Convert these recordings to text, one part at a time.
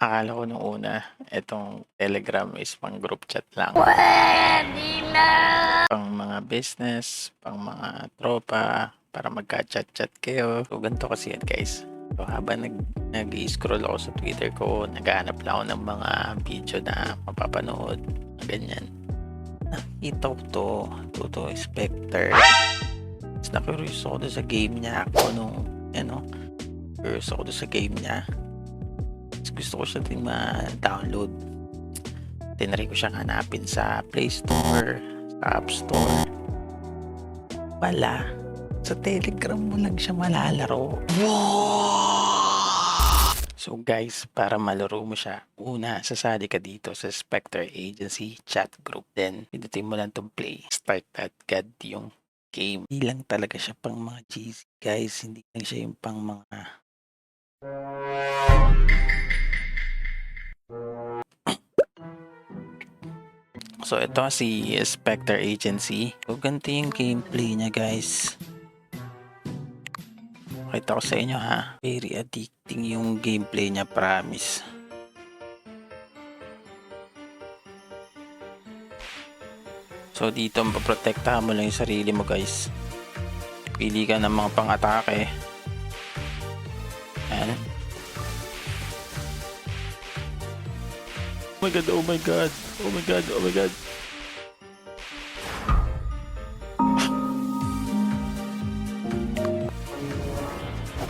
Akala ko nung una, itong Telegram is pang group chat lang. Pang mga business, pang mga tropa, para magka-chat-chat kayo. So, ganito kasi yan, guys. So, habang nag, nag-scroll ako sa Twitter ko, naghahanap lang ako ng mga video na mapapanood. Ganyan. Nakita ko to, to, to, Spectre. Tapos na-curious ako doon sa game niya. Ako nung, ano, curious ako doon sa game niya. Gusto ko siya din ma-download. Tinry ko siyang hanapin sa Play Store, App Store. Wala. Sa Telegram mo lang siya malalaro. So guys, para malaro mo siya, una, sasali ka dito sa Spectre Agency chat group. Then, pindutin mo lang tong play. Start at God yung game. Hindi lang talaga siya pang mga GC guys. Hindi lang siya yung pang mga So, ito si Spectre Agency. So, ganito yung gameplay niya, guys. Pakita ko sa inyo, ha. Very addicting yung gameplay niya, promise. So, dito, maprotektahan mo lang yung sarili mo, guys. Pili ka ng mga pang-atake. Ayan. Oh my god, oh my god, oh my god, oh my god.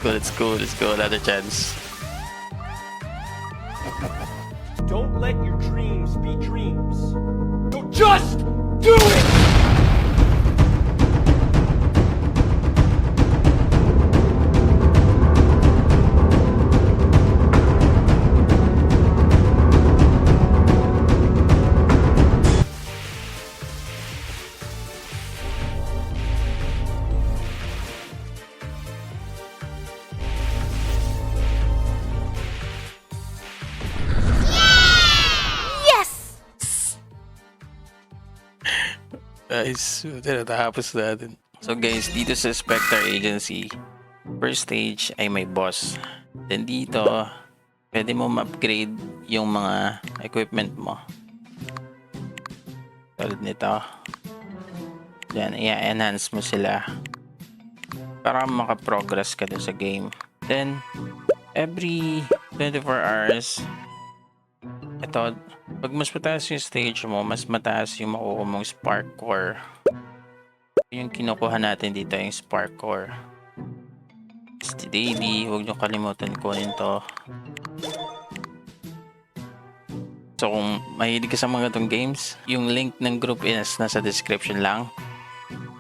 Go, let's go, let's go, another chance. Don't let your dreams be dreams. So just do it! Guys, tinatapos natin. So guys, dito sa Spectre Agency, first stage ay may boss. Then dito, pwede mo ma-upgrade yung mga equipment mo. Tulad nito. Then, i-enhance mo sila para makaprogress ka dun sa game. Then, every 24 hours, ito, pag mas mataas yung stage mo, mas mataas yung makukuha mong spark core. Yung kinukuha natin dito yung spark core. It's daily, huwag nyo kalimutan kunin to. So kung mahilig ka sa mga itong games, yung link ng group is nasa description lang.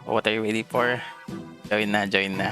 What are you waiting for? Join na, join na.